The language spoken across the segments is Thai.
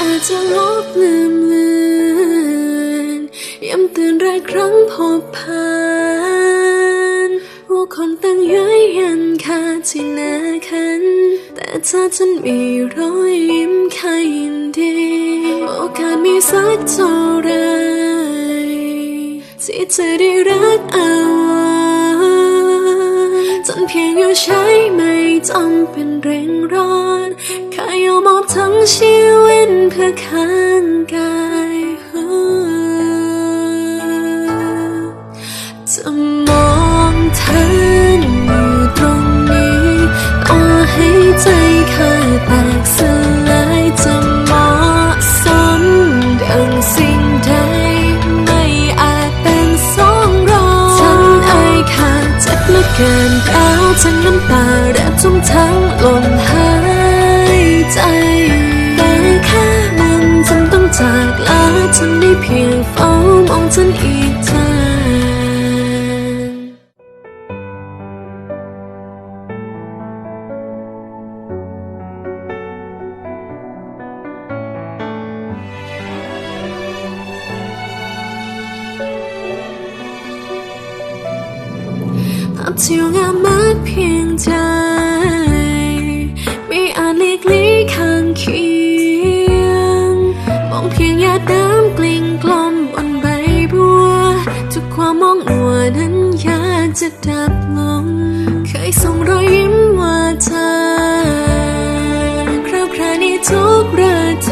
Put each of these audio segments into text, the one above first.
อาจจะลบลืมเลือนย้ำเตือนรายครั้งพบผ่านว่าคนตั้งเย้ยยันคาที่หน้าคัน แต่เธอฉันมีรอยยิ้มแค่ยินดี โอกาสมีสักเท่าไรที่เธอได้รักเอาไว้จนเพียงอยู่ใช้ไม่จำเป็นเร่งร้อน ทั้งชีวิตเพื่อข้างกายจะมองเธออยู่ตรงนี้ต่อให้ใจขาดแตกสลายจะเหมาะสมดังสิ่งใดไม่อาจเป็นสองรองฉันไอขาดเจ็บเหลือเกินร้าวทั้งน้ำตาและทุ่มทั้งลม กลาฉันได้เพียงเฝ้ามองฉันอีกทางภาพที่งามมา องเพียงหยาดน้ำกลิ้งกลมบนใบบัว ทุกความมองอัวนั้นยากจะดับลง เคยส่งรอยยิ้มว่าเธอคราวครานี้ทุกระท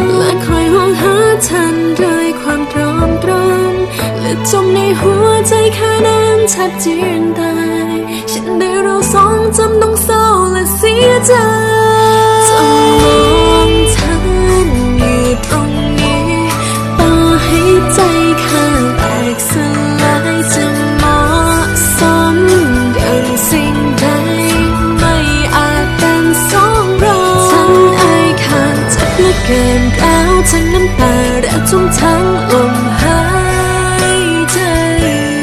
มและคอยห่วงหาทันด้วยความตรอมตรอมและจมในหัวใจแค่นั้นชัดเจนตาย ฉันได้เราสองจำต้องเศร้าและเสียใจ ใจข้างแตกสลายจะเหมาะสมดังสิ่งใดไม่อาจเป็นสองเรองฉันไอายขาดเจ็บเหลือเกินร้วทั้งน้ำตาและทุ่มทั้งลมหายใจ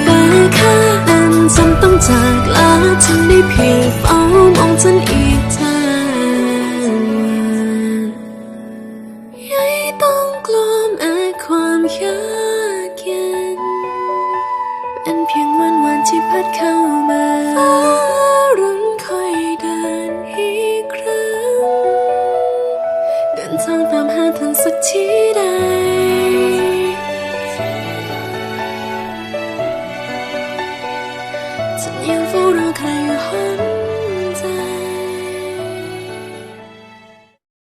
แต่แค่นั้นจำต้องจากลาฉันได้เพียงเฝ้ามองฉันอีกทางยัยต้อง เพียงวันวันที่พัดเข้ามาฟ้ารุ่นคอยเดินอีกครั้ง เดินทางตามหาทางสักทีใดฉันยังเฝ้ารอใครอยู่ห้อง